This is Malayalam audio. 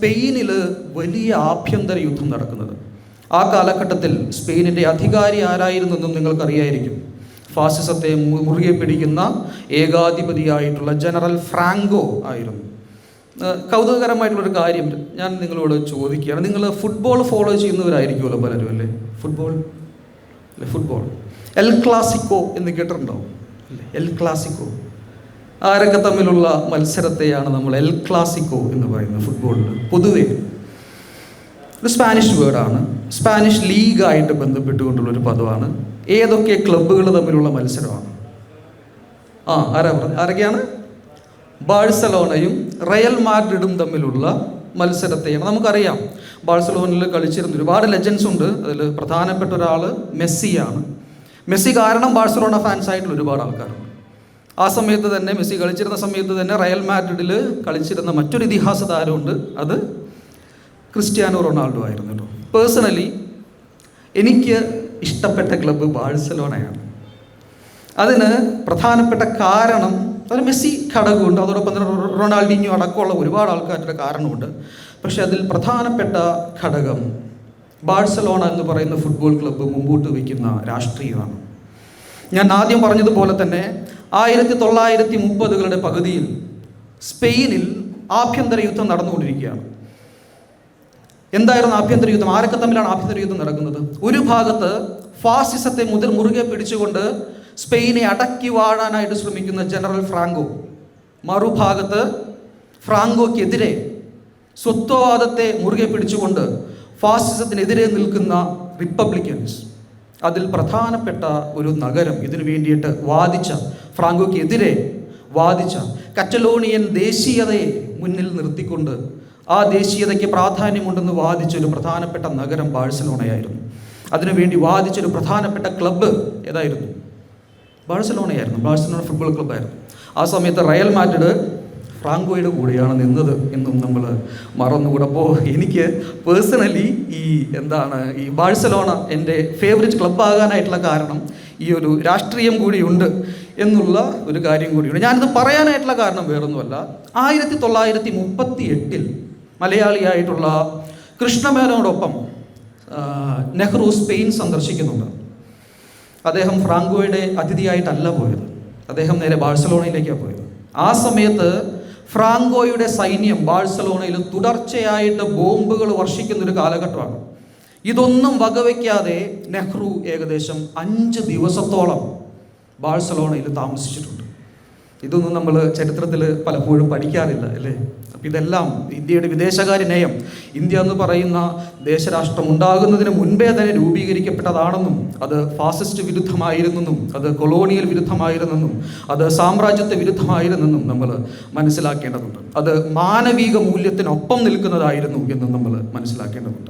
സ്പെയിനിൽ വലിയ ആഭ്യന്തര യുദ്ധം നടക്കുന്നത്. ആ കാലഘട്ടത്തിൽ സ്പെയിനിന്റെ അധികാരി ആരായിരുന്നെന്നും നിങ്ങൾക്കറിയായിരിക്കും. ഫാസിസത്തെ മുറുകെ പിടിക്കുന്ന ഏകാധിപതിയായിട്ടുള്ള ജനറൽ ഫ്രാങ്കോ ആയിരുന്നു. കൗതുകകരമായിട്ടുള്ളൊരു കാര്യം ഞാൻ നിങ്ങളോട് ചോദിക്കുകയാണ്. നിങ്ങൾ ഫുട്ബോൾ ഫോളോ ചെയ്യുന്നവരായിരിക്കുമല്ലോ പലരും അല്ലേ? ഫുട്ബോൾ? അല്ലേ ഫുട്ബോൾ. എൽ ക്ലാസിക്കോ എന്ന് കേട്ടിട്ടുണ്ടോ അല്ലേ? El Clasico. ആരൊക്കെ തമ്മിലുള്ള മത്സരത്തെയാണ് നമ്മൾ എൽ ക്ലാസിക്കോ എന്ന് പറയുന്നത് ഫുട്ബോളിൽ പൊതുവേ ഒരു സ്പാനിഷ് വേർഡാണ് സ്പാനിഷ് ലീഗായിട്ട് ബന്ധപ്പെട്ടുകൊണ്ടുള്ള ഒരു പദമാണ്. ഏതൊക്കെ ക്ലബ്ബുകൾ തമ്മിലുള്ള മത്സരമാണ്? ആ ആരാ ആരൊക്കെയാണ്? ബാഴ്സലോണയും റയൽ മാഡ്രിഡും തമ്മിലുള്ള മത്സരത്തെയാണ്. നമുക്കറിയാം ബാഴ്സലോണയിൽ കളിച്ചിരുന്ന ഒരുപാട് ലെജൻസ് ഉണ്ട്. അതിൽ പ്രധാനപ്പെട്ട ഒരാൾ മെസ്സിയാണ്. മെസ്സി കാരണം ബാഴ്സലോണ ഫാൻസായിട്ടുള്ള ഒരുപാട് ആൾക്കാരുണ്ട്. ആ സമയത്ത് തന്നെ മെസ്സി കളിച്ചിരുന്ന സമയത്ത് തന്നെ റയൽ മാഡ്രിഡിൽ കളിച്ചിരുന്ന മറ്റൊരു ഇതിഹാസ താരമുണ്ട് അത് ക്രിസ്ത്യാനോ റൊണാൾഡോ ആയിരുന്നു കേട്ടോ. പേഴ്സണലി എനിക്ക് ഇഷ്ടപ്പെട്ട ക്ലബ്ബ് ബാഴ്സലോണയാണ്. അതിന് പ്രധാനപ്പെട്ട കാരണം അതിന് മെസ്സി ഘടകമുണ്ട്. അതോടൊപ്പം തന്നെ റൊണാൾഡിനോ അടക്കമുള്ള ഒരുപാട് ആൾക്കാരുടെ കാരണമുണ്ട്. പക്ഷെ അതിൽ പ്രധാനപ്പെട്ട ഘടകം ബാഴ്സലോണ എന്ന് പറയുന്ന ഫുട്ബോൾ ക്ലബ്ബ് മുമ്പോട്ട് വയ്ക്കുന്ന രാഷ്ട്രീയമാണ്. ഞാൻ ആദ്യം പറഞ്ഞതുപോലെ തന്നെ ആയിരത്തി തൊള്ളായിരത്തി മുപ്പതുകളുടെ പകുതിയിൽ സ്പെയിനിൽ ആഭ്യന്തര യുദ്ധം നടന്നുകൊണ്ടിരിക്കുകയാണ്. എന്തായിരുന്നു ആഭ്യന്തര യുദ്ധം? ആരൊക്കെ തമ്മിലാണ് ആഭ്യന്തര യുദ്ധം നടക്കുന്നത്? ഒരു ഭാഗത്ത് ഫാസിസത്തെ മുതൽ മുറുകെ പിടിച്ചുകൊണ്ട് സ്പെയിനെ അടക്കി വാഴാനായിട്ട് ശ്രമിക്കുന്ന ജനറൽ ഫ്രാങ്കോ മറുഭാഗത്ത് ഫ്രാങ്കോക്കെതിരെ സ്വത്വവാദത്തെ മുറുകെ പിടിച്ചുകൊണ്ട് ഫാസിസത്തിനെതിരെ നിൽക്കുന്ന റിപ്പബ്ലിക്കൻസ്. അതിൽ പ്രധാനപ്പെട്ട ഒരു നഗരം ഇതിനു വേണ്ടിയിട്ട് വാദിച്ച ഫ്രാങ്കോയ്ക്കെതിരെ വാദിച്ച കറ്റലോണിയൻ ദേശീയതയെ മുന്നിൽ നിർത്തിക്കൊണ്ട് ആ ദേശീയതയ്ക്ക് പ്രാധാന്യമുണ്ടെന്ന് വാദിച്ച ഒരു പ്രധാനപ്പെട്ട നഗരം ബാഴ്സലോണയായിരുന്നു. അതിനുവേണ്ടി വാദിച്ച ഒരു പ്രധാനപ്പെട്ട ക്ലബ്ബ് ഏതായിരുന്നു? ബാഴ്സലോണയായിരുന്നു. ബാഴ്സലോണ ഫുട്ബോൾ ക്ലബ്ബായിരുന്നു. ആ സമയത്ത് റയൽ മാറ്റഡ് ഫ്രാങ്കോയുടെ കൂടെയാണ് നിന്നത് എന്നും നമ്മൾ മറന്നുകൂടെ. അപ്പോൾ എനിക്ക് പേഴ്സണലി ഈ എന്താണ് ഈ ബാഴ്സലോണ എന്റെ ഫേവറേറ്റ് ക്ലബ്ബാകാനായിട്ടുള്ള കാരണം ഈ ഒരു രാഷ്ട്രീയം കൂടിയുണ്ട് എന്നുള്ള ഒരു കാര്യം കൂടിയുണ്ട്. ഞാനിത് പറയാനായിട്ടുള്ള കാരണം വേറൊന്നുമല്ല. ആയിരത്തി തൊള്ളായിരത്തി മുപ്പത്തി എട്ടിൽ മലയാളിയായിട്ടുള്ള കൃഷ്ണമേനോടൊപ്പം നെഹ്റു സ്പെയിൻ സന്ദർശിക്കുന്നുണ്ട്. അദ്ദേഹം ഫ്രാങ്കോയുടെ അതിഥിയായിട്ടല്ല പോയത്. അദ്ദേഹം നേരെ ബാഴ്സലോണയിലേക്കാണ് പോയത്. ആ സമയത്ത് ഫ്രാങ്കോയുടെ സൈന്യം ബാഴ്സലോണയിൽ തുടർച്ചയായിട്ട് ബോംബുകൾ വർഷിക്കുന്നൊരു കാലഘട്ടമാണ്. ഇതൊന്നും വകവയ്ക്കാതെ നെഹ്റു ഏകദേശം അഞ്ച് ദിവസത്തോളം ബാഴ്സലോണയിൽ താമസിച്ചിട്ടുണ്ട്. ഇതൊന്നും നമ്മൾ ചരിത്രത്തിൽ പലപ്പോഴും പഠിക്കാറില്ല അല്ലേ? അപ്പം ഇതെല്ലാം ഇന്ത്യയുടെ വിദേശകാര്യ നയം ഇന്ത്യ എന്ന് പറയുന്ന ദേശരാഷ്ട്രം ഉണ്ടാകുന്നതിന് മുൻപേ തന്നെ രൂപീകരിക്കപ്പെട്ടതാണെന്നും അത് ഫാസിസ്റ്റ് വിരുദ്ധമായിരുന്നെന്നും അത് കൊളോണിയൽ വിരുദ്ധമായിരുന്നെന്നും അത് സാമ്രാജ്യത്വ വിരുദ്ധമായിരുന്നെന്നും നമ്മൾ മനസ്സിലാക്കേണ്ടതുണ്ട്. അത് മാനവിക മൂല്യത്തിനൊപ്പം നിൽക്കുന്നതായിരുന്നു എന്നും നമ്മൾ മനസ്സിലാക്കേണ്ടതുണ്ട്.